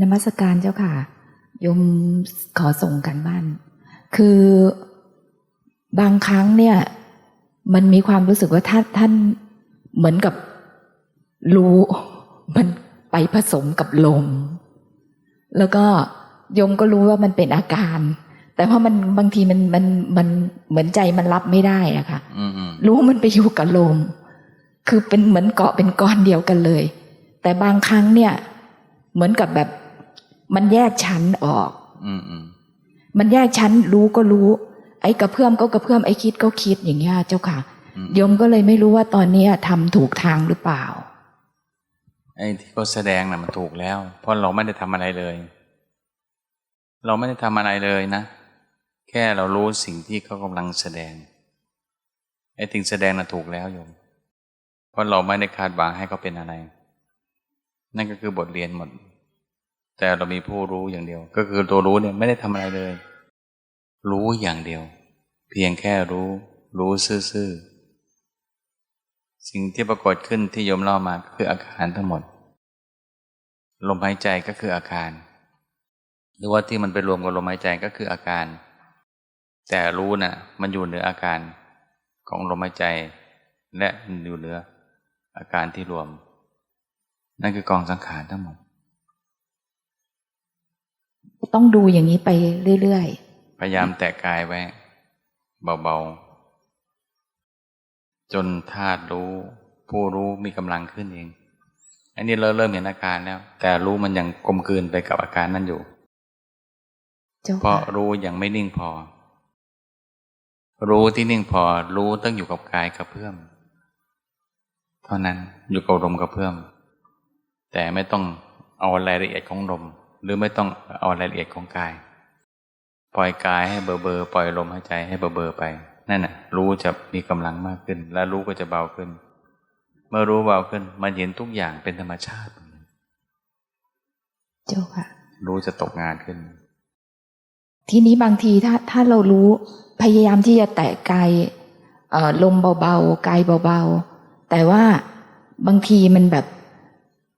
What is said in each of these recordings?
นมัสการเจ้าค่ะโยมขอส่งกันบ้าน คือบางครั้งเนี่ย มันมีความรู้สึกว่าท่านท่านเหมือนกับรู้มันไปผสมกับลม แล้วก็โยมก็รู้ว่ามันเป็นอาการ แต่ว่ามันบางทีมันมันมันเหมือนใจมันรับไม่ได้อะค่ะอืมอืมรู้มันไปอยู่กับลม คือเป็นเหมือนเกาะเป็นก้อนเดียวกันเลย แต่บางครั้งเนี่ย เหมือนกับแบบ มันแยกชั้นออกอืมอืมมันแยกชั้นรู้ก็รู้ ไอ้กระเพื่อมก็กระเพื่อมไอ้คิดก็คิดอย่างเงี้ยเจ้าค่ะอืมโยมก็เลยไม่รู้ว่าตอนเนี้ยทำถูกทางหรือเปล่า ไอ้ที่เขาแสดงน่ะมันถูกแล้ว เพราะเราไม่ได้ทำอะไรเลย เราไม่ได้ทำอะไรเลยนะ แค่เรารู้สิ่งที่เขากำลังแสดง ไอ้สิ่งแสดงน่ะถูกแล้วโยม เพราะเราไม่ได้คาดหวังให้เขาเป็นอะไร นั่นก็คือบทเรียนหมด แต่เรามีผู้รู้อย่างเดียว ก็คือตัวรู้เนี่ยไม่ได้ทำอะไรเลย รู้อย่างเดียว เพียงแค่รู้ รู้ซื่อๆสิ่งที่ปรากฏขึ้นที่โยมเล่ามาก็คืออาการทั้งหมด ลมหายใจก็คืออาการ หรือว่าที่มันไปรวมกับลมหายใจก็คืออาการ แต่รู้น่ะ มันอยู่เหนืออาการของลมหายใจ และอยู่เหนืออาการที่รวม นั่นคือกองสังขารทั้งหมด ต้องดูอย่างนี้ไปเรื่อยพยายามแตะกายไว้ เบาๆ จนธาตุรู้ ผู้รู้มีกำลังขึ้นเอง อันนี้เราเริ่มเห็นอาการแล้ว แต่รู้มันยังกลมกลืนไปกับอาการนั้นอยู่ๆเจ้าเพราะค่ะรู้ยังไม่นิ่งพอ รู้ที่นิ่งพอ รู้ต้องอยู่กับกายกระเพื่อม เท่านั้นอยู่กับลมกระเพื่อม แต่ไม่ต้องเอารายละเอียดของลม หรือไม่ต้องเอารายละเอียดของกาย ปล่อยกายให้เบอร์เบอร์ปล่อยลมหายใจให้เบอร์เบอร์ไป นั่นน่ะ รู้จะมีกำลังมากขึ้น และรู้ก็จะเบาขึ้น เมื่อรู้เบาขึ้น มันเห็นทุกอย่างเป็นธรรมชาติเจ้าค่ะ รู้จะตกงานขึ้น ทีนี้บางทีถ้าถ้าเรารู้พยายามที่จะแตะกายเอ่อลมเบาๆกายเบาๆแต่ว่าบางทีมันแบบ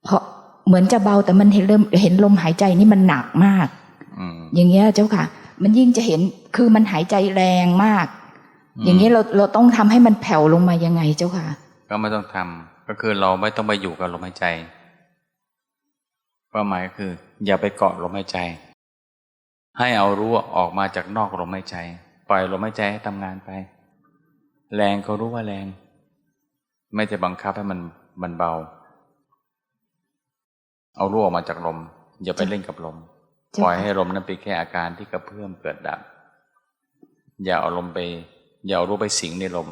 เพราะ เหมือนจะเบาแต่มันเห็นเริ่มเห็นลมหายใจนี่มันหนักมากอืมอย่างเงี้ยเจ้าค่ะ มันยิ่งจะเห็นคือมันหายใจแรงมากอืมอย่างเงี้ยเราเราต้องทำให้มันแผ่วลงมายังไงเจ้าค่ะ ก็ไม่ต้องทำก็คือเราไม่ต้องไปอยู่กับลมหายใจความหมายก็คือ อย่าไปเกาะลมหายใจ ให้เอารู้ออกมาจากนอกลมหายใจ ปล่อยลมหายใจให้ทำงานไป แรงก็รู้ว่าแรง ไม่จะบังคับให้มันมันเบา เอารู้ออกมาจากลม อย่าไปเล่นกับลมเจ้าปล่อยค่ะให้ลมนั้นเป็นแค่อาการที่กระเพื่อมเกิดดับ อย่าเอาลมไป อย่าเอารู้ไปสิงในลม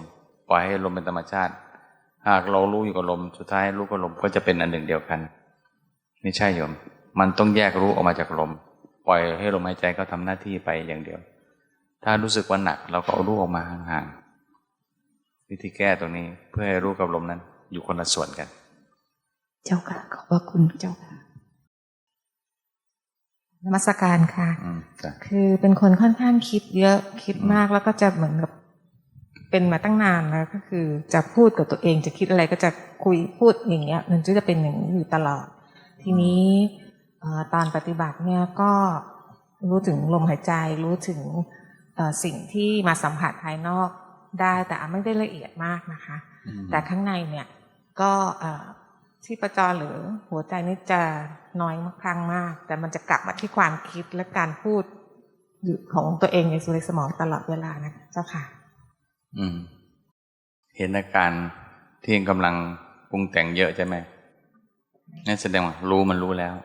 ปล่อยให้ลมเป็นธรรมชาติ หากเรารู้อยู่กับลม สุดท้ายรู้กับลมก็จะเป็นอันหนึ่งเดียวกัน ไม่ใช่โยม มันต้องแยกรู้ออกมาจากลม ปล่อยให้ลมหายใจเขาทำหน้าที่ไปอย่างเดียว ถ้ารู้สึกว่าหนักเราก็เอารู้ออกมาห่างๆ วิธีแก้ตรงนี้เพื่อให้รู้กับลมนั้นอยู่คนละส่วนกัน เจ้าค่ะ ขอบพระคุณเจ้าค่ะนมัสการค่ะอืมจ้ะคือเป็นคนค่อนข้างคิดเยอะคิดมากแล้วก็จะเหมือนกับเป็นมาตั้งนานแล้วก็คือจะพูดกับตัวเองจะคิดอะไรก็จะคุยพูดอย่างเงี้ย มันจะเป็นอย่างนี้อยู่ตลอด ทีนี้เอ่อตอนปฏิบัติเนี่ยก็รู้ถึงลมหายใจรู้ถึงเอ่อสิ่งที่มาสัมผัสภายนอกได้แต่ไม่ได้ละเอียดมากนะคะอืมแต่ข้างในเนี่ยก็ ที่ประจรหรือหัวใจนี่จะน้อยมากครั้งมาก แต่มันจะกลับมาที่ความคิดและการพูดของตัวเองในสุริสมองตลอดเวลานะเจ้าค่ะ อืม เห็นอาการที่กำลังปรุงแต่งเยอะใช่ไหมนั่นแสดงว่ารู้มันรู้แล้ว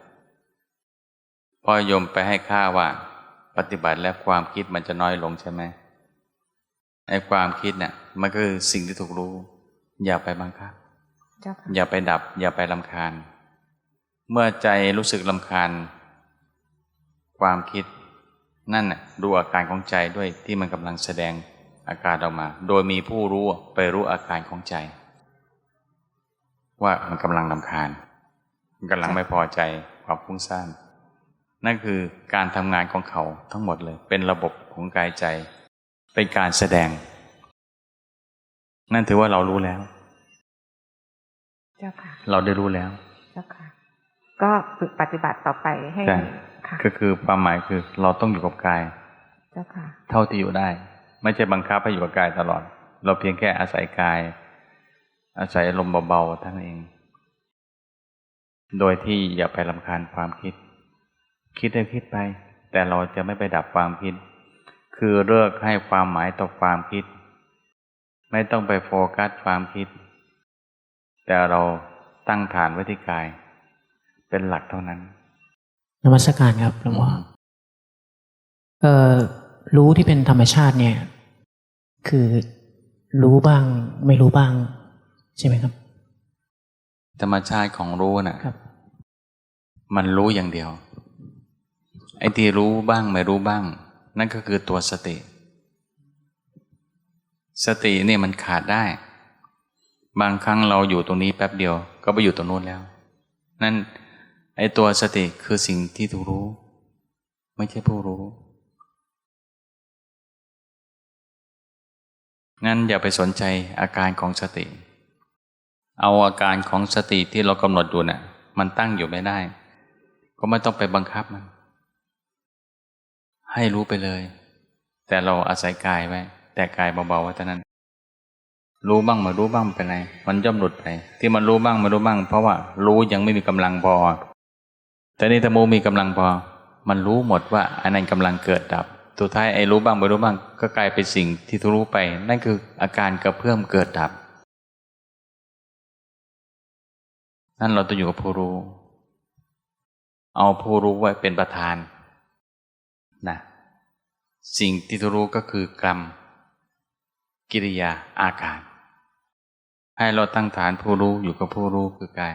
พอโยมไปให้ค่าว่า ปฏิบัติแล้วความคิดมันจะน้อยลงใช่ไหมไอ้ความคิดเนี่ยมันก็คือสิ่งที่ถูกรู้ อย่าไปบังคับ อย่าไปดับ อย่าไปลำคาญ เมื่อใจรู้สึกลำคาญ ความคิดนั่นน่ะดูอาการของใจด้วยที่มันกำลังแสดงอาการออกมา โดยมีผู้รู้ไปรู้อาการของใจ ว่ามันกำลังลำคาญมันกำลังไม่พอใจความฟุ้งซ่านนั่นคือการทำงานของเขาทั้งหมดเลย เป็นระบบของกายใจ เป็นการแสดง นั่นถือว่าเรารู้แล้ว เจ้าค่ะ เราได้รู้แล้ว เจ้าค่ะ ก็ฝึกปฏิบัติต่อไปให้ใช่ค่ะก็คือความหมายคือเราต้องอยู่กับกาย เจ้าค่ะ เท่าที่อยู่ได้ ไม่ใช่บังคับให้อยู่กับกายตลอด เราเพียงแค่อาศัยกาย อาศัยลมณ์เบาๆเท่านั้นเอง โดยที่อย่าไปลำคาญความคิด คิดได้คิดไป แต่เราจะไม่ไปดับความคิด คือเลิกให้ความหมายต่อความคิด ไม่ต้องไปโฟกัสความคิด แต่เราตั้งฐานไว้ที่กาย เป็นหลักเท่านั้นนมัสการครับหลวงพ่อเอ่อรู้ที่เป็นธรรมชาติเนี่ย คือรู้บ้าง ไม่รู้บ้าง ใช่ไหมครับ ธรรมชาติของรู้น่ะครับ มันรู้อย่างเดียว ไอ้ที่รู้บ้างไม่รู้บ้าง นั่นก็คือตัวสติ สตินี่มันขาดได้ บางครั้งเราอยู่ตรงนี้แป๊บเดียว ก็ไปอยู่ตรงนู้นแล้ว นั่นไอ้ตัวสติคือสิ่งที่ถูกรู้ ไม่ใช่ผู้รู้ งั้นอย่าไปสนใจอาการของสติ เอาอาการของสติที่เรากำหนดอยู่น่ะ มันตั้งอยู่ไม่ได้ ก็ไม่ต้องไปบังคับมัน ให้รู้ไปเลย แต่เราอาศัยกายไว้แต่กายเบาๆไว้เท่านั้น รู้บ้างไมารู้บ้างไม่เป็นไร มันย่อมหลุดไป ที่มันรู้บ้างไมารู้บ้าง เพราะว่ารู้ยังไม่มีกำลังพอ แต่นี่ถ้าโมมีกำลังพอ มันรู้หมดว่าอันนั้นกำลังเกิดดับสุดท้ายไอ้รู้บ้างไม่รู้บ้าง ก็กลายเป็นสิ่งที่ทุรู้ไป นั่นคืออาการกระเพื่อมเกิดดับ นั่นเราต้องอยู่กับผู้รู้ เอาผู้รู้ไว้เป็นประธานนะสิ่งที่ทุรู้ก็คือกรรม กิริยาอาการ ให้เราตั้งฐานผู้รู้อยู่กับผู้รู้คือกาย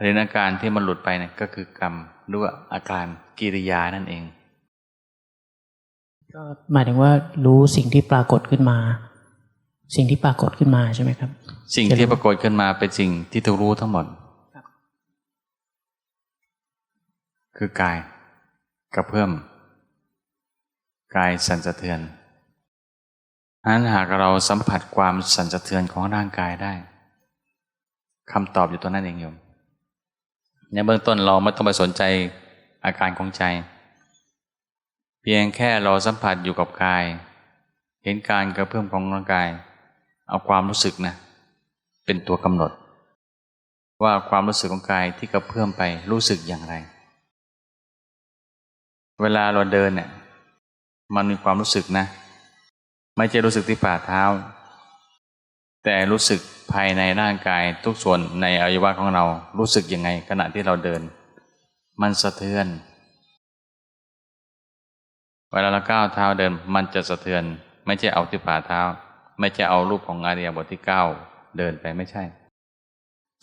เรียนอาการที่มันหลุดไปเนี่ยก็คือกรรมหรือว่าอาการกิริยานั่นเอง ก็หมายถึงว่ารู้สิ่งที่ปรากฏขึ้นมา สิ่งที่ปรากฏขึ้นมาใช่ไหมครับ สิ่งที่ปรากฏขึ้นมาเป็นสิ่งที่ทุรู้ทั้งหมดครับคือกายกระเพื่อมกายสั่นสะเทือนฉะ นั้นหากเราสัมผัสความสั่นสะเทือนของร่างกายได้คำตอบอยู่ตรงนั้นเองโยมในเบื้องต้นเราไม่ต้องไปสนใจอาการของใจ เพียงแค่เราสัมผัสอยู่กับกาย เห็นการกระเพื่อมของร่างกาย เอาความรู้สึกนะ เป็นตัวกำหนด ว่าความรู้สึกของกายที่กระเพื่อมไปรู้สึกอย่างไร เวลาเราเดินเนี่ยมันมีความรู้สึกนะ ไม่ใช่รู้สึกที่ฝ่าเท้า แต่รู้สึกภายในร่างกายทุกส่วนในอวัยวะของเรารู้สึกยังไง ขณะที่เราเดิน มันสะเทือน เวลาเราก้าวเท้าเดินมันจะสะเทือน ไม่ใช่เอาที่ฝ่าเท้า ไม่ใช่เอารูปของอาริยบทที่เก้าเดินไปไม่ใช่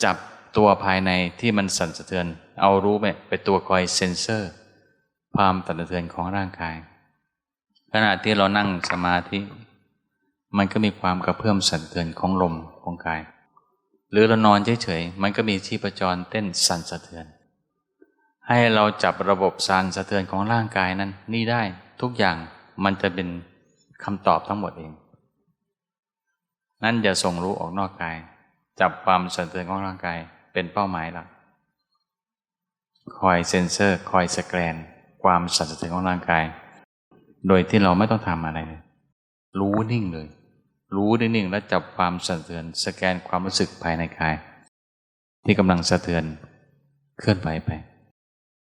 จับตัวภายในที่มันสั่นสะเทือน เอารู้ไปเป็นตัวคอยเซ็นเซอร์ ความสั่นสะเทือนของร่างกาย ขณะที่เรานั่งสมาธิ มันก็มีความกระเพื่อมสั่นสะเทือนของลมของกาย หรือเรานอนเฉยๆมันก็มีชีพจรเต้นสั่นสะเทือน ให้เราจับระบบสั่นสะเทือนของร่างกายนั้น นี่ได้ทุกอย่างมันจะเป็นคำตอบทั้งหมดเอง นั่นอย่าส่งรู้ออกนอกกาย จับความสั่นสะเทือนของร่างกายเป็นเป้าหมายหลักคอยเซ็นเซอร์ คอยสแกน ความสั่นสะเทือนของร่างกาย โดยที่เราไม่ต้องทำอะไรเลยรู้นิ่งเลย รู้นิ่งแล้วจับความสั่นสะเทือน สแกนความรู้สึกภายในกาย ที่กำลังสะเทือนเคลื่อนไหวไป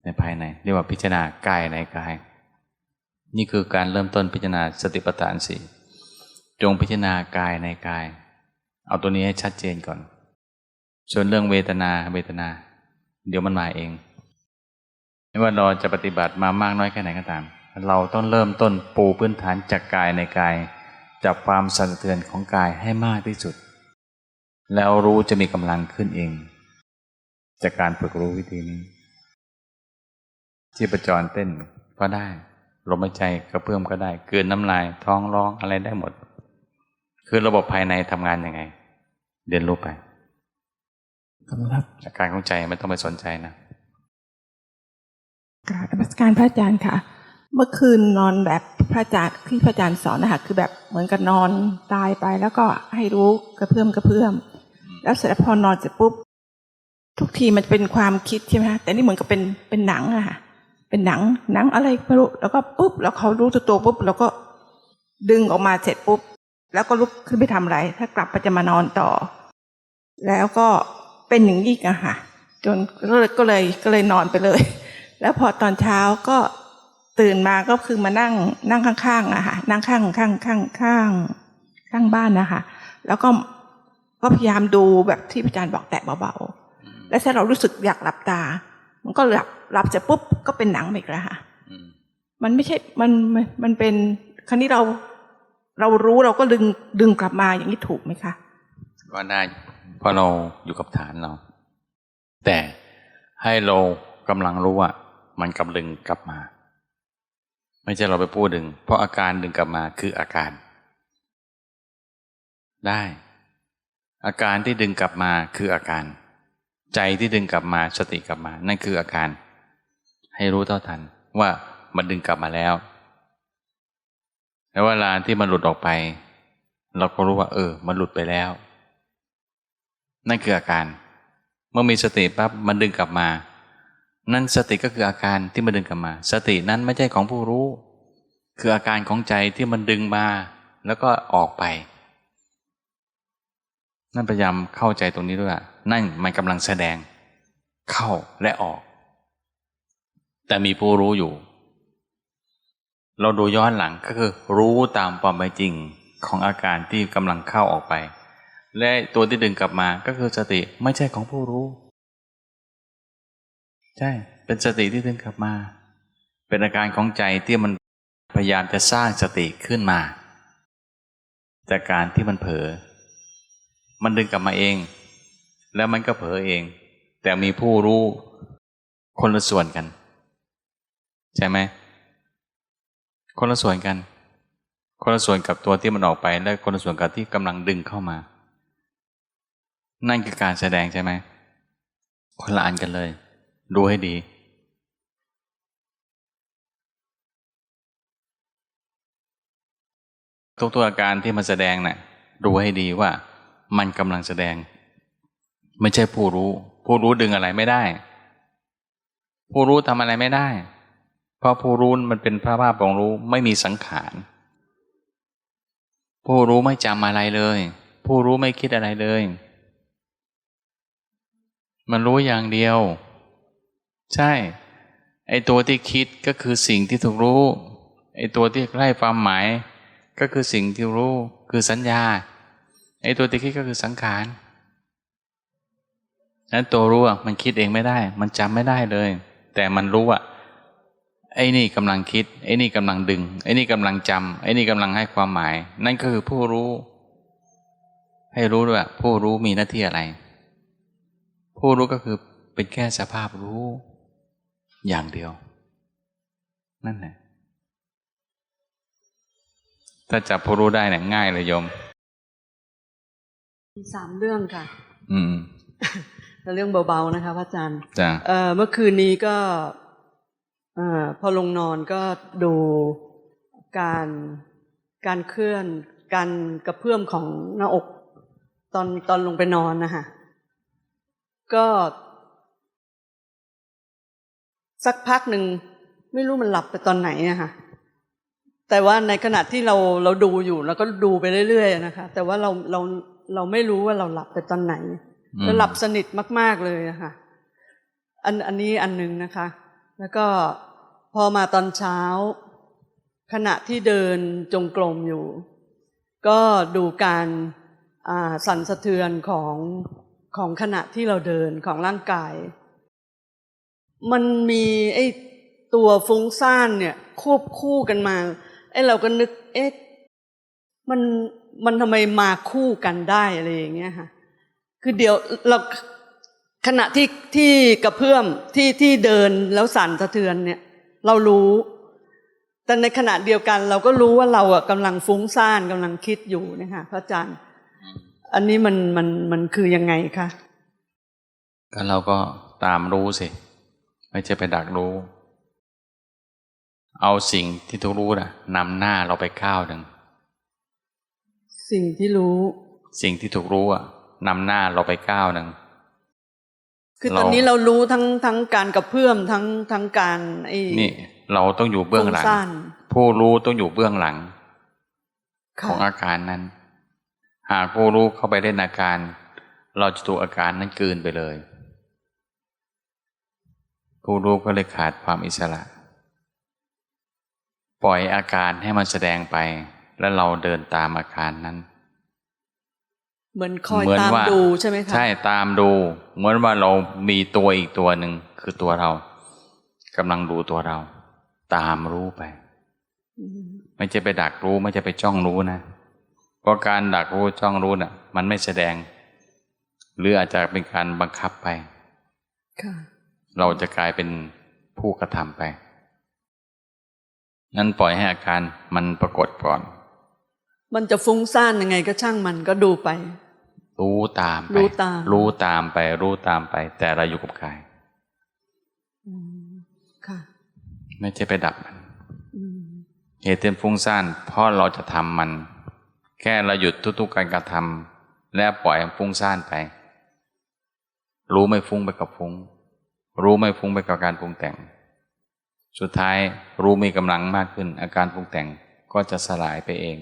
ในภายใน เรียกว่าพิจารณากายในกาย นี่คือการเริ่มต้นพิจารณาสติปัฏฐานสี่จงพิจารณากายในกาย เอาตัวนี้ให้ชัดเจนก่อน ส่วนเรื่องเวทนาเวทนา เดี๋ยวมันมาเองไม่ว่าเราจะปฏิบัติมามากน้อยแค่ไหนก็ตาม เราต้องเริ่มต้นปูพื้นฐานจากกายในกาย จับความสั่นสะเทือนของกายให้มากที่สุด แล้วรู้จะมีกำลังขึ้นเอง จากการฝึกรู้วิธีนี้ที่ประจรเต้นก็ได้ลมหายใจกระเพื่อมก็ได้เกินน้ำลายท้องร้องอะไรได้หมด คือระบบภายในทำงานยังไง เรียนรู้ไปขอบคุณครับอาการของใจไม่ต้องไปสนใจนะกราบนมัสการพระอาจารย์ค่ะ เมื่อคืนนอนแบบพระอาจารย์ที่พระอาจารย์สอนนะคะคือแบบเหมือนกับนอนตายไป แล้วก็ให้รู้กระเพื่อมกระเพื่อม แล้วเสร็จพอนอนเสร็จปุ๊บ ทุกทีมันจะเป็นความคิดใช่ไหมคะแต่นี่เหมือนกับเป็นเป็นหนังอะค่ะ เป็นหนังหนังอะไรไม่รู้แล้วก็ปุ๊บ แล้วเขารู้ตัวปุ๊บ แล้วก็ดึงออกมาเสร็จปุ๊บ แล้วก็ลุกขึ้นไปทำอะไร ถ้ากลับไปจะมานอนต่อ แล้วก็เป็นอย่างนี้อีกอะค่ะ จนก็เลยก็เลยนอนไปเลย แล้วพอตอนเช้าก็ ตื่นมาก็คือมานั่งนั่งข้างๆอะค่ะนั่งข้างข้างข้างข้างข้างบ้านนะคะ แล้วก็ก็พยายามดูแบบที่อาจารย์บอกแตะเบาๆแล้วถ้าเรารู้สึกอยากหลับตา มันก็หลับหลับเสร็จปุ๊บก็เป็นหนังอีกแล้วค่ะอืมมันไม่ใช่มันมันมันเป็นครั้นี้เราเรารู้เราก็ดึงดึงกลับมาอย่างนี้ถูกไหมคะก็ได้เพราะเราอยู่กับฐานเรา แต่ให้เรากำลังรู้ว่ามันกำลังกลับมา ไม่ใช่เราไปพูดดึง เพราะอาการดึงกลับมาคืออาการ ได้ อาการที่ดึงกลับมาคืออาการ ใจที่ดึงกลับมาสติกลับมา นั่นคืออาการ ให้รู้เท่าทันว่ามันดึงกลับมาแล้วแล้วเวลาที่มันหลุดออกไป เราก็รู้ว่า เออ มันหลุดไปแล้ว นั่นคืออาการ เมื่อมีสติปั๊บมันดึงกลับมา นั่นสติก็คืออาการที่มันดึงกลับมา สตินั้นไม่ใช่ของผู้รู้ คืออาการของใจที่มันดึงมา แล้วก็ออกไป นั่นพยายามเข้าใจตรงนี้ด้วยนั่นมันกำลังแสดง เข้าและออก แต่มีผู้รู้อยู่ เราดูย้อนหลังก็คือ รู้ตามความเป็นจริงของอาการที่กำลังเข้าออกไป และตัวที่ดึงกลับมาก็คือสติไม่ใช่ของผู้รู้ ใช่ เป็นสติที่ดึงกลับมา เป็นอาการของใจที่มันพยายามจะสร้างสติขึ้นมา จากการที่มันเผลอ มันดึงกลับมาเอง แล้วมันก็เผลอเอง แต่มีผู้รู้คนละส่วนกัน ใช่ไหม คนละส่วนกัน คนละส่วนกับตัวที่มันออกไป และคนละส่วนกับที่กำลังดึงเข้ามา นั่นคือการแสดงใช่ไหมคนละอันกันเลย ดูให้ดี ทุกตัวอาการที่มันแสดงน่ะดูให้ดีว่ามันกำลังแสดง ไม่ใช่ผู้รู้ ผู้รู้ดึงอะไรไม่ได้ ผู้รู้ทำอะไรไม่ได้ เพราะผู้รู้มันเป็นพระภาพของรู้ไม่มีสังขารผู้รู้ไม่จำอะไรเลย ผู้รู้ไม่คิดอะไรเลย มันรู้อย่างเดียว ใช่ ไอตัวที่คิดก็คือสิ่งที่ถูกรู้ ไอตัวที่ไล่ความหมาย ก็คือสิ่งที่รู้คือสัญญา ไอตัวที่คิดก็คือสังขารนั้นตัวรู้อะมันคิดเองไม่ได้ มันจำไม่ได้เลย แต่มันรู้อะไอ้นี่กำลังคิด ไอ้นี่กำลังดึง ไอ้นี่กำลังจำไอ้นี่กำลังให้ความหมาย นั่นก็คือผู้รู้ ให้รู้ด้วยว่าผู้รู้มีหน้าที่อะไร ผู้รู้ก็คือเป็นแค่สภาพรู้ อย่างเดียว นั่นแหละถ้าจับผู้รู้ได้เนี่ยง่ายเลยโยมมีสามเรื่องค่ะ อืมแต่เรื่องเบาๆนะคะพระอาจารย์จ้ะเอ่อเมื่อคืนนี้ก็เอ่อพอลงนอนก็ดูการการเคลื่อน การกระเพื่อมของหน้าอก ตอนตอนลงไปนอนนะคะก็ สักพักหนึ่งไม่รู้มันหลับไปตอนไหนนะคะแต่ว่าในขณะที่เราเราดูอยู่เราก็ดูไปเรื่อยๆนะคะ แต่ว่าเราเราเราไม่รู้ว่าเราหลับไปตอนไหนอืมแล้วหลับสนิทมาก ๆเลยอะค่ะ อันอันนี้อันหนึ่งนะคะ แล้วก็พอมาตอนเช้า ขณะที่เดินจงกรมอยู่ ก็ดูการสั่นสะเทือนของของขณะที่เราเดินของร่างกาย มันมีไอ้ตัวฟุ้งซ่านเนี่ย ควบคู่กันมาไอ้เราก็นึก เอ๊ะมันมันทำไมมาคู่กันได้อะไรอย่างเงี้ยค่ะคือเดี๋ยวเราขณะที่ที่กระเพื่อมที่ที่เดินแล้วสั่นสะเทือนเนี่ย เรารู้ แต่ในขณะเดียวกัน เราก็รู้ว่าเราอะกำลังฟุ้งซ่านกำลังคิดอยู่นะคะพระอาจารย์ อันนี้มันมันมันคือยังไงคะก็เราก็ตามรู้สิ ไม่ใช่ไปดักรู้ เอาสิ่งที่ทุกรู้นะนำหน้าเราไปก้าวหนึ่งสิ่งที่รู้ สิ่งที่ถูกรู้อะนำหน้าเราไปก้าวหนึ่งคือตอนนี้เรารู้ทั้งทั้งการกระเพื่อมทั้งทั้งการไอ้นี่ เราต้องอยู่เบื้องหลังฟุ้ซ่านผู้รู้ต้องอยู่เบื้องหลังค่ะของอาการนั้น หากผู้รู้เข้าไปเล่นอาการ เราจะถูกอาการนั้นกลืนไปเลย ผู้รู้ก็เลยขาดความอิสระ ปล่อยอาการให้มันแสดงไป แล้วเราเดินตามอาการนั้น เหมือนคอยเหมือนตามว่าดูใช่ไหมคะใช่ตามดู เหมือนว่าเรามีตัวอีกตัวหนึ่งคือตัวเรากำลังดูตัวเรา ตามรู้ไปอืมไม่ใช่ไปดักรู้ไม่ใช่ไปจ้องรู้นะเพราะการดักรู้จ้องรู้น่ะ มันไม่แสดง หรืออาจจะเป็นการบังคับไป ค่ะ เราจะกลายเป็นผู้กระทำไป นั้นปล่อยให้อาการมันปรากฏก่อน มันจะฟุ้งซ่านยังไงก็ช่างมันก็ดูไป รู้ตามไป รู้ตาม รู้ตามไป รู้ตามไป แต่เราอยู่กับกายอืมค่ะไม่ใช่ไปดับมันอืมเหตุเต็มฟุ้งซ่านเพราะเราจะทำมัน แค่เราหยุดทุกๆการกระทำและปล่อยให้ฟุ้งซ่านไป รู้ไม่ฟุ้งไปกับฟุ้ง รู้ไม่ฟุ้งไปกับการปรุงแต่ง สุดท้ายรู้มีกำลังมากขึ้น อาการปรุงแต่งก็จะสลายไปเอง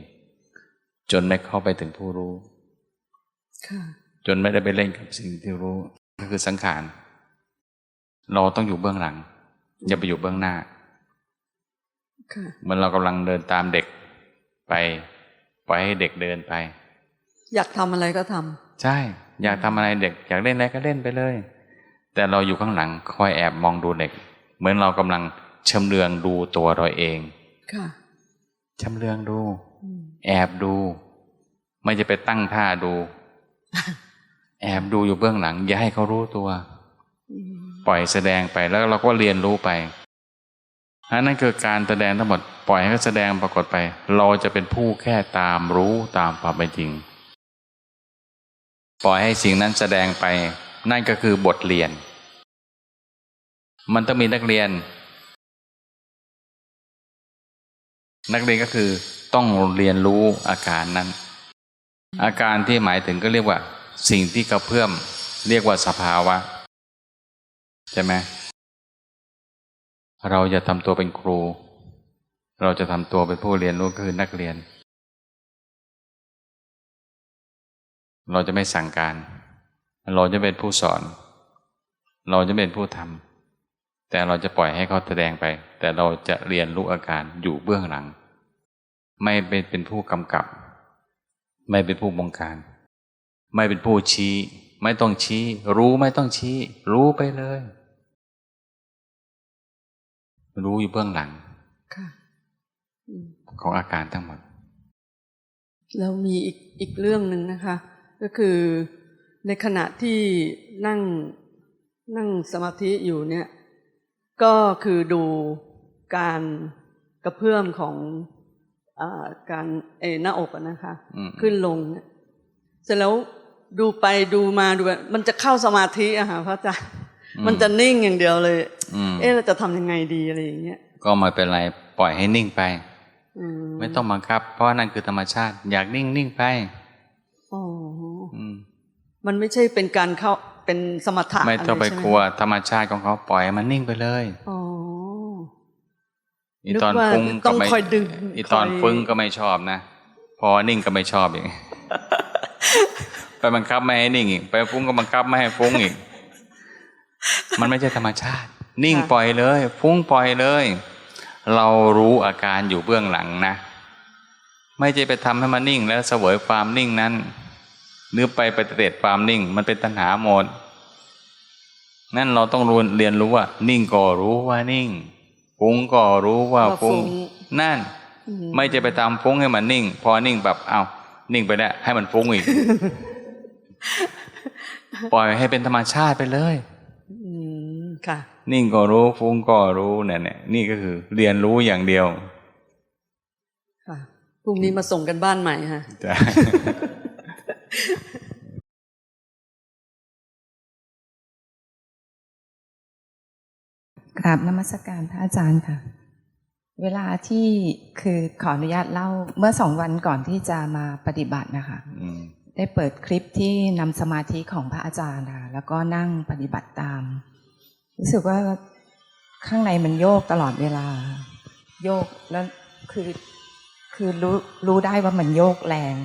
จนได้เข้าไปถึงผู้รู้ค่ะจนไม่ได้ไปเล่นกับสิ่งที่รู้ก็คือสังขารเราต้องอยู่เบื้องหลัง อย่าไปอยู่เบื้องหน้าค่ะเหมือนเรากำลังเดินตามเด็กไปปล่อยให้เด็กเดินไป อยากทำอะไรก็ทำใช่ อยากทำอะไรเด็ก อยากเล่นอะไรก็เล่นไปเลย แต่เราอยู่ข้างหลังคอยแอบมองดูเด็ก เหมือนเรากำลังชำเลืองดูตัวเราเองค่ะชำเลืองดูอืมแอบดู ไม่จะไปตั้งท่าดู แอบดูอยู่เบื้องหลัง อย่าให้เขารู้ตัวอืมปล่อยแสดงไปแล้วเราก็เรียนรู้ไปอันนั้นคือการแสดงทั้งหมดปล่อยให้เขาแสดงปรากฏไป เราจะเป็นผู้แค่ตามรู้ตามความเป็นจริง ปล่อยให้สิ่งนั้นแสดงไป นั่นก็คือบทเรียน มันต้องมีนักเรียน นักเรียนก็คือต้องเรียนรู้อาการนั้น อาการที่หมายถึงก็เรียกว่า สิ่งที่กระเพื่อมเรียกว่าสภาวะ ใช่ไหมเราจะทำตัวเป็นครู เราจะทำตัวเป็นผู้เรียนรู้ก็คือนักเรียน เราจะไม่สั่งการ เราจะเป็นผู้สอน เราจะเป็นผู้ทำแต่เราจะปล่อยให้เขาแสดงไป แต่เราจะเรียนรู้อาการอยู่เบื้องหลัง ไม่เป็นเป็นผู้กำกับ ไม่เป็นผู้บงการ ไม่เป็นผู้ชี้ ไม่ต้องชี้ รู้ไม่ต้องชี้ รู้ไปเลย รู้อยู่เบื้องหลังค่ะอืมของอาการทั้งหมด แล้วมีอีกอีกเรื่องหนึ่งนะคะ ก็คือ ในขณะที่นั่งนั่งสมาธิอยู่เนี่ย ก็คือดูการกระเพื่อมของอาการเออหน้าอกอะนะคะอืมขึ้นลงเนี่ยเสร็จแล้วดูไปดูมาดูไปมันจะเข้าสมาธิอะค่ะพระอาจารย์มันจะนิ่งอย่างเดียวเลยอืมเอ๊ะเราจะทำยังไงดีอะไรอย่างเงี้ยก็ไม่เป็นไรปล่อยให้นิ่งไปอืไม่ต้องบังคับ เพราะนั่นคือธรรมชาติ อยากนิ่งนิ่งไปอ๋ออืม มันไม่ใช่เป็นการเข้าเป็นสมถะไม่ต้องไปะรใช่หกลัวธรรมชาติของเขาปล่อยให้มันนิ่งไปเลยอ๋ออีตอนนึกว่าฟุ้งต้ก็องไม่คอยดึงอีตอนคอยฟุ้งก็ไม่ชอบนะพอนิ่งก็ไม่ชอบอย่างไปบังคับไม่ให้นิ่งอีกไปฟุ้งก็บังคับไม่ให้ฟุ้งอีก มันไม่ใช่ธรรมชาติ นิ่งปล่อยเลย ฟุ้งปล่อยเลย เรารู้อาการอยู่เบื้องหลังนะ ไม่ใช่ไปทำให้มันนิ่งแล้วเสวยความนิ่งนั้น หรือไปปฏิเสธความนิ่ง มันเป็นตัณหาหมดนั่นเราต้องรู้เรียนรู้ว่า นิ่งก็รู้ว่านิ่งฟุ้งก็รู้ว่าว่าฟุ้งฟุ้งนั่นอืมไม่จะไปทำฟุ้งให้มันนิ่ง พอนิ่งแบบเอานิ่งไปแล้วให้มันฟุ้งอีก ปล่อยให้เป็นธรรมชาติไปเลยอืมค่ะ นิ่งก็รู้ฟุ้งก็รู้เนี่ยเนี่ยนี่ก็คือ เรียนรู้อย่างเดียวค่ะพรุ่งนี้มาส่งกันบ้านใหม่ค่ะ ราบนมัสการพระอาจารย์ค่ะ เวลาที่คือขออนุญาตเล่าเมื่อสองวันก่อนที่จะมาปฏิบัตินะคะอืมได้เปิดคลิปที่นำสมาธิของพระอาจารย์ค่ะแล้วก็นั่งปฏิบัติตาม รู้สึกว่าข้างในมันโยกตลอดเวลา โยกแล้วคือคือรู้รู้ได้ว่ามันโยกแรง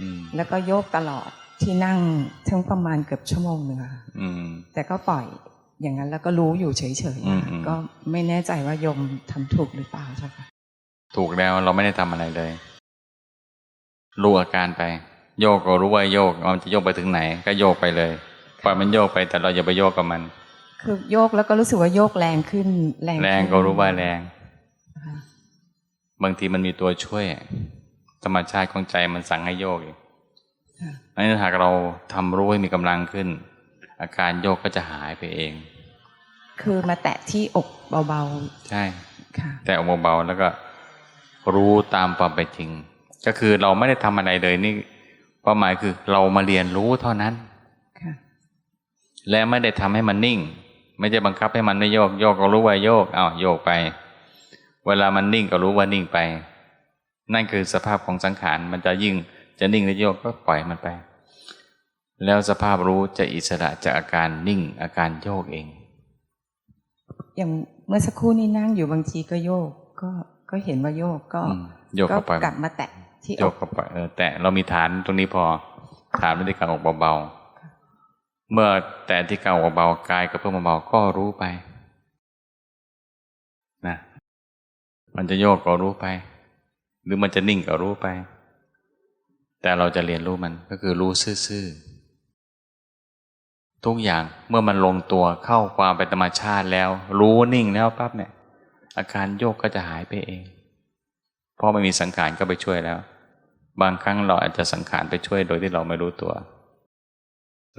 อืมแล้วก็โยกตลอดที่นั่งทั้งประมาณเกือบชั่วโมงหนึ่งอะค่ะอืมแต่ก็ปล่อย อย่างนั้นแล้วก็รู้อยู่เฉยๆอือะมอืมก็ไม่แน่ใจว่าโยมทำถูกหรือเปล่าเจ้าค่ะถูกแล้วเราไม่ได้ทำอะไรเลยรู้อาการไป โยกก็รู้ว่าโยกมันจะโยกไปถึงไหน ก็โยกไปเลยปล่อยมันโยกไปแต่เราอย่าไปโยกกับมัน คือโยกแล้วก็รู้สึกว่าโยกแรงขึ้น แรงแรงขึ้นก็รู้ว่าแรงค่ะบางทีมันมีตัวช่วย ธรรมชาติของใจมันสั่งให้โยกเองค่ะอันนี้หากเราทำรู้ให้มีกำลังขึ้น อาการโยกก็จะหายไปเอง คือมาแตะที่อกเบาใช่ๆค่ะแต่ออกเบาๆแล้วก็รู้ตามความเป็นจริง ก็คือเราไม่ได้ทำอะไรเลยนี่เป้าหมายคือเรามาเรียนรู้เท่านั้นค่ะและไม่ได้ทำให้มันนิ่ง ไม่ใช่บังคับให้มันไม่โยกโยกก็รู้ว่าโยกอ้าวโยกไป เวลามันนิ่งก็รู้ว่านิ่งไป นั่นคือสภาพของสังขารมันจะยิ่งจะนิ่งหรือโยกก็ปล่อยมันไป แล้วสภาพรู้จะอิสระจากอาการนิ่งอาการโยกเอง อย่างเมื่อสักครู่นี้นั่งอยู่บางทีก็โยก ก็ก็เห็นว่าโยกก็อืมโยกก็เข้าไปกลับมาแตะที่โยอกกเข้าไปเออแต่เรามีฐานตรงนี้พอฐานไม่ได้กางออกเบาๆเมื่อแต่ที่กางออกเบาๆกายกับเพื่อเบาๆก็รู้ไปนะมันจะโยกก็รู้ไป หรือมันจะนิ่งก็รู้ไป แต่เราจะเรียนรู้มันก็คือรู้ซื่อๆ ทุกอย่างเมื่อมันลงตัวเข้าความเป็นธรรมชาติแล้ว รู้นิ่งแล้วปั๊บเนี่ย อาการโยกก็จะหายไปเอง เพราะไม่มีสังขารก็ไปช่วยแล้ว บางครั้งเราอาจจะสังขารไปช่วยโดยที่เราไม่รู้ตัว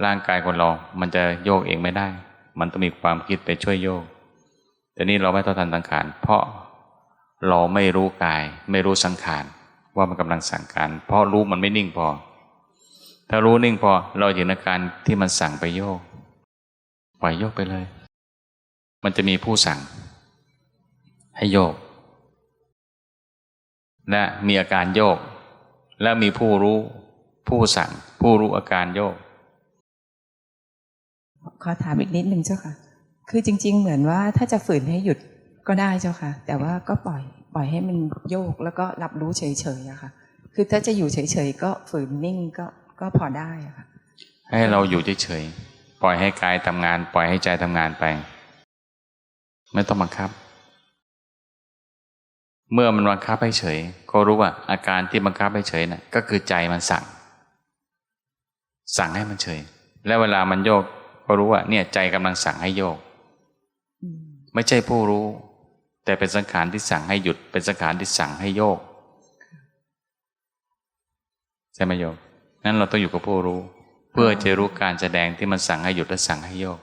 ร่างกายคนเรา มันจะโยกเองไม่ได้ มันต้องมีความคิดไปช่วยโยกแต่นี่เราไม่ต้องทันสังขาร เพราะเราไม่รู้กาย ไม่รู้สังขารว่ามันกำลังสังการเพราะรู้มันไม่นิ่งพอ ถ้ารู้นิ่งพอเราเห็นอาการที่มันสั่งไปโยกปล่อยโยกไปเลย มันจะมีผู้สั่ง ให้โยก และมีอาการโยก และมีผู้รู้ ผู้สั่ง ผู้รู้อาการโยก ขอถามอีกนิดนึงเจ้าค่ะ คือจริง ๆ เหมือนว่าถ้าจะฝืนให้หยุดก็ได้เจ้าค่ะ แต่ว่าก็ปล่อย ปล่อยให้มันโยกแล้วก็รับรู้เฉยๆอะค่ะ คือถ้าจะอยู่เฉยๆก็ฝืนนิ่งก็ ก็พอได้อะค่ะ ให้เราอยู่เฉยๆปล่อยให้กายทำงาน ปล่อยให้ใจทำงานไป ไม่ต้องบังคับ เมื่อมันบังคับให้เฉย ก็รู้ว่า อาการที่บังคับให้เฉยน่ะ ก็คือใจมันสั่ง สั่งให้มันเฉย และเวลามันโยก ก็รู้ว่า เนี่ยใจกำลังสั่งให้โยกอืมไม่ใช่ผู้รู้ แต่เป็นสังขารที่สั่งให้หยุด เป็นสังขารที่สั่งให้โยกใช่ไหมโยม นั้นเราต้องอยู่กับผู้รู้ เพื่อจะรู้การแสดงที่มันสั่งให้หยุดและสั่งให้โยก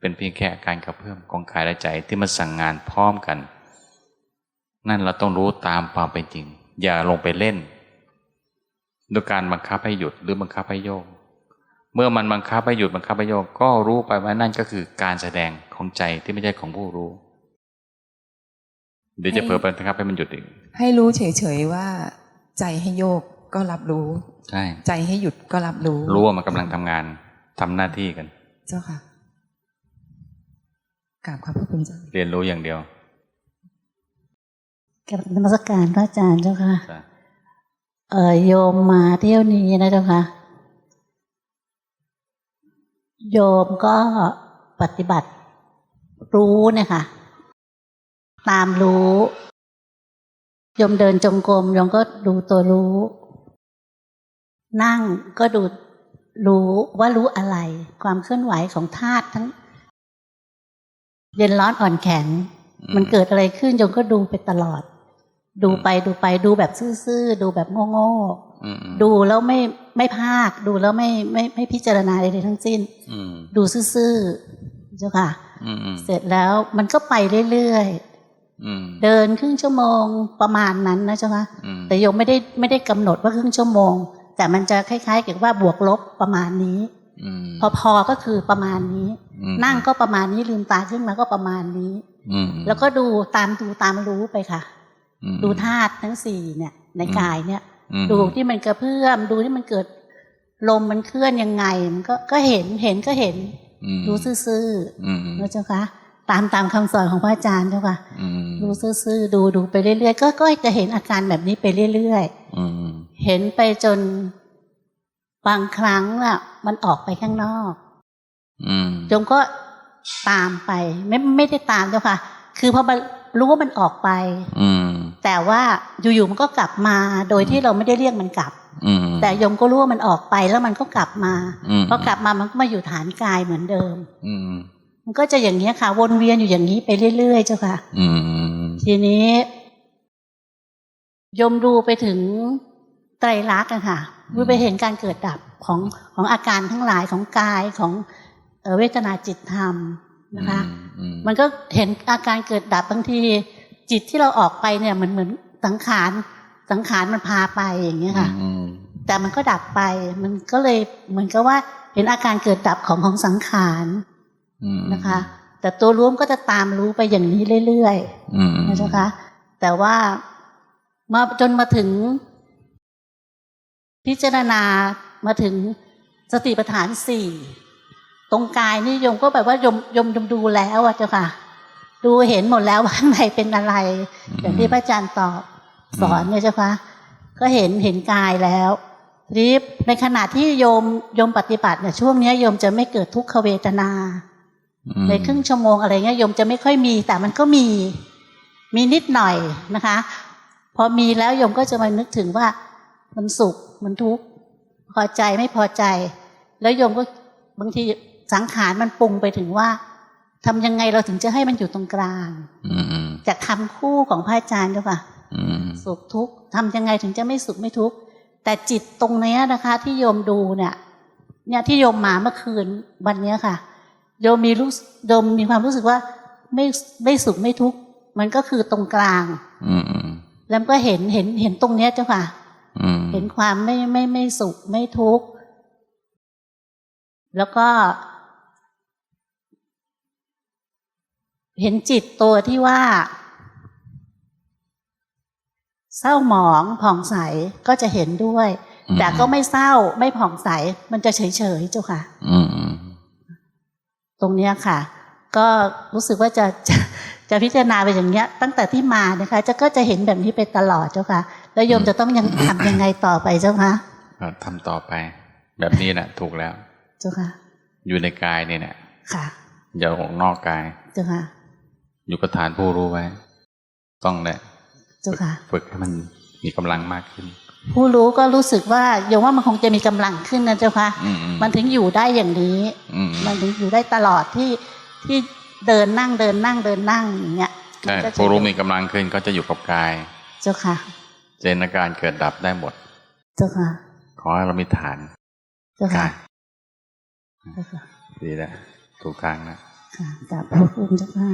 เป็นเพียงแค่อาการกระเพื่อมของกายและใจที่มันสั่งงานพร้อมกัน นั่นเราต้องรู้ตามความเป็นจริง อย่าลงไปเล่นด้วยการบังคับให้หยุดหรือบังคับให้โยก เมื่อมันบังคับให้หยุดบังคับให้โยก ก็รู้ไปว่านั่นก็คือการแสดงของใจที่ไม่ใช่ของผู้รู้ เดี๋ยวจะเผลอไปบังคับให้มันหยุดอีกให้รู้เฉยๆว่า ใจให้โยก ก็รับรู้ใช่ใจให้หยุดก็รับรู้ รู้ว่ามันกำลังทำงานทำหน้าที่กัน เจ้าค่ะกราบขอบพระคุณเจ้าเรียนรู้อย่างเดียวกับนมัสการพระอาจารย์เจ้าค่ะจ้ะเออโยมมาเที่ยวนี้นะเจ้าค่ะ โยมก็ปฏิบัติ รู้เนี่ยค่ะ ตามรู้ โยมเดินจงกรมโยมก็ดูตัวรู้ นั่งก็ดูรู้ว่ารู้อะไร ความเคลื่อนไหวของธาตุทั้ง เย็นร้อนอ่อนแข็งอืมมันเกิดอะไรขึ้นโยมก็ดูไปตลอด ดูไปดูไปดูแบบซื่อๆดูแบบโง่อืมอืมๆดูแล้วไม่ไม่ภาค ดูแล้วไม่ไม่ไม่พิจารณาใดๆทั้งสิ้นอืมดูซื่อๆเจ้าค่ะอืมอืมเสร็จแล้วมันก็ไปเรื่อยอืมๆเดินครึ่งชั่วโมงประมาณนั้นนะเจ้าค่ะอืมแต่โยมไม่ได้ไม่ได้กำหนดว่าครึ่งชั่วโมง แต่มันจะคล้ายๆกับว่าบวกลบประมาณนี้อืมพอพอก็คือประมาณนี้อืมนั่งก็ประมาณนี้ลืมตาขึ้นมาก็ประมาณนี้อืมแล้วก็ดูตามดูตามรู้ไปค่ะอืมดูธาตุทั้งสี่เนี่ย ในอืมกายเนี่ยอืมดูที่มันกระเพื่อมดูที่มันเกิดลมมันเคลื่อนยังไงมันก็ก็เห็นเห็นก็เห็นอืมรู้ซื่ออืมๆนะเจ้าคะตามตามคำสอนของพระอาจารย์เจ้าค่ะอืมรู้ซื่อๆดูดูไปเรื่อยๆก็ก็จะเห็นอาการแบบนี้ไปเรื่อยอืมๆ เห็นไปจนบางครั้งอะ มันออกไปข้างนอกอืมโยมก็ตามไป ไม่ไม่ได้ตามเจ้าค่ะ คือพอมันรู้ว่ามันออกไป อืมแต่ว่าอยู่ๆมันก็กลับมาโดยที่เราไม่ได้เรียกมันกลับอืมแต่โยมก็รู้ว่ามันออกไปแล้วมันก็กลับมาอืมพอกลับมามันก็มาอยู่ฐานกายเหมือนเดิม อืมมันก็จะอย่างนี้ยค่ะ วนเวียนอยู่อย่างนี้ไปเรื่อยๆเจ้าค่ะอืมทีนี้โยมดูไปถึง ไตรลักษณ์อะค่ะดูไปเห็นการเกิดดับของของอาการทั้งหลายของกายของเอ่อเวทนาจิตธรรมนะคะอืมมันก็เห็นอาการเกิดดับบางที จิตที่เราออกไปเนี่ยเหมือนเหมือนสังขารสังขารมันพาไปอย่างเงี้ยค่ะอืมแต่มันก็ดับไป มันก็เลยเหมือนกับว่าเห็นอาการเกิดดับของของสังขารอืมนะคะ แต่ตัวรู้มนก็จะตามรู้ไปอย่างนี้เรื่อยอืมๆนะเจ้าคะแต่ว่ามาจนมาถึง พิจารณามาถึงสติปัฏฐานสี่ตรงกายนี่โยมก็แบบว่าโยมโยมโยมดูแล้วอะเจ้าค่ะ ดูเห็นหมดแล้วว่าข้างในเป็นอะไร อย่างที่พระอาจารย์ตอบสอนเนี่ยเจ้าคะก็เห็นเห็นกายแล้วทีนี้ในขณะที่โยมโยมปฏิบัติเนี่ยช่วงเนี้ยโยมจะไม่เกิดทุกขเวทนาอืมในครึ่งชั่วโมงอะไรเงี้ยโยมจะไม่ค่อยมีแต่มันก็มี มีนิดหน่อยนะคะ พอมีแล้วโยมก็จะมานึกถึงว่ามันสุข มันทุกข์พอใจไม่พอใจ แล้วโยมก็บางทีสังขารมันปรุงไปถึงว่าทำยังไงเราถึงจะให้มันอยู่ตรงกลางอืมอืมจากคำคู่ของพระอาจารย์ด้วยค่ะอืมสุขทุกข์ทำยังไงถึงจะไม่สุขไม่ทุกข์แต่จิตตรงเนี้ยนะคะ ที่โยมดูเนี่ย เนี่ยที่โยมมาเมื่อคืนวันเนี้ยค่ะ โยมมีรู้สึกโยมมีความรู้สึกว่าไม่ไม่สุขไม่ทุกข์มันก็คือตรงกลางอืมอืมแล้วก็เห็นเห็นเห็นตรงเนี้ยเจ้าค่ะอืม เห็นความไม่ไม่ไม่สุขไม่ทุกข์ แล้วก็ เห็นจิตตัวที่ว่า เศร้าหมองผ่องใสก็จะเห็นด้วย แต่ก็ไม่เศร้าไม่ผ่องใส มันจะเฉยเฉยๆเจ้าค่ะอืมอืมตรงเนี้ยค่ะ ก็รู้สึกว่าจะจะจะพิจารณาไปอย่างเนี้ย ตั้งแต่ที่มานะคะ จะก็จะเห็นแบบนี้ไปตลอดเจ้าค่ะ แล้วโยมจะต้องยังทำยังไงต่อไปเจ้าค่ะก็ทำต่อไป แบบนี้แหละถูกแล้ว เจ้าค่ะ อยู่ในกายนี่แหละค่ะอย่าออกนอกกาย เจ้าค่ะ อยู่กับฐานผู้รู้ไว้ ต้องแหละเจ้าค่ะ ฝึกให้มันมีกำลังมากขึ้น ผู้รู้ก็รู้สึกว่าโยมว่ามันคงจะมีกำลังขึ้นนะเจ้าค่ะอืมอืมมันถึงอยู่ได้อย่างนี้อืมมันถึงอยู่ได้ตลอดที่ที่เดินนั่งเดินนั่งเดินนั่งอย่างเงี้ยใช่มันก็จะผู้รู้มีกำลังขึ้นก็จะอยู่กับกาย เจ้าค่ะ เจนอาการเกิดดับได้หมด เจ้าค่ะ ขอให้เรามีฐาน เจ้าค่ะกายเจ้าค่ะดีแล้วถูกทางนะค่ะกราบพระคุณเจ้าค่ะ